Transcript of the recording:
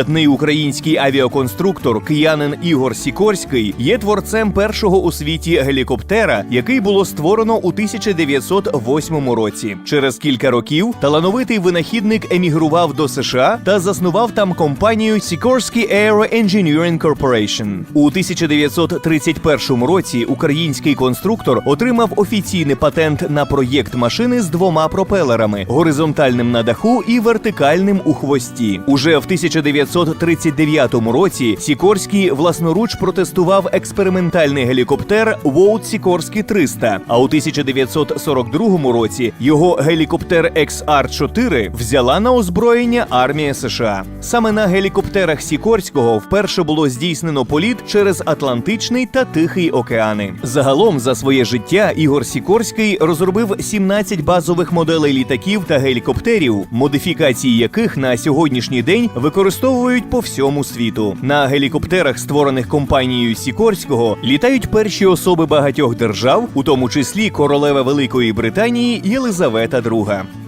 Видатний український авіаконструктор киянин Ігор Сікорський є творцем першого у світі гелікоптера, який було створено у 1908 році. Через кілька років талановитий винахідник емігрував до США та заснував там компанію Sikorsky Aero Engineering Corporation. У 1931 році український конструктор отримав офіційний патент на проєкт машини з двома пропелерами горизонтальним на даху і вертикальним у хвості. Уже в 1939 році Сікорський власноруч протестував експериментальний гелікоптер Воут Сікорський 300, а у 1942 році його гелікоптер XR-4 взяла на озброєння армія США. Саме на гелікоптерах Сікорського вперше було здійснено політ через Атлантичний та Тихий океани. Загалом за своє життя Ігор Сікорський розробив 17 базових моделей літаків та гелікоптерів, модифікації яких на сьогоднішній день використовують по всьому світу. На гелікоптерах, створених компанією Сікорського, літають перші особи багатьох держав, у тому числі королева Великої Британії Єлизавета II.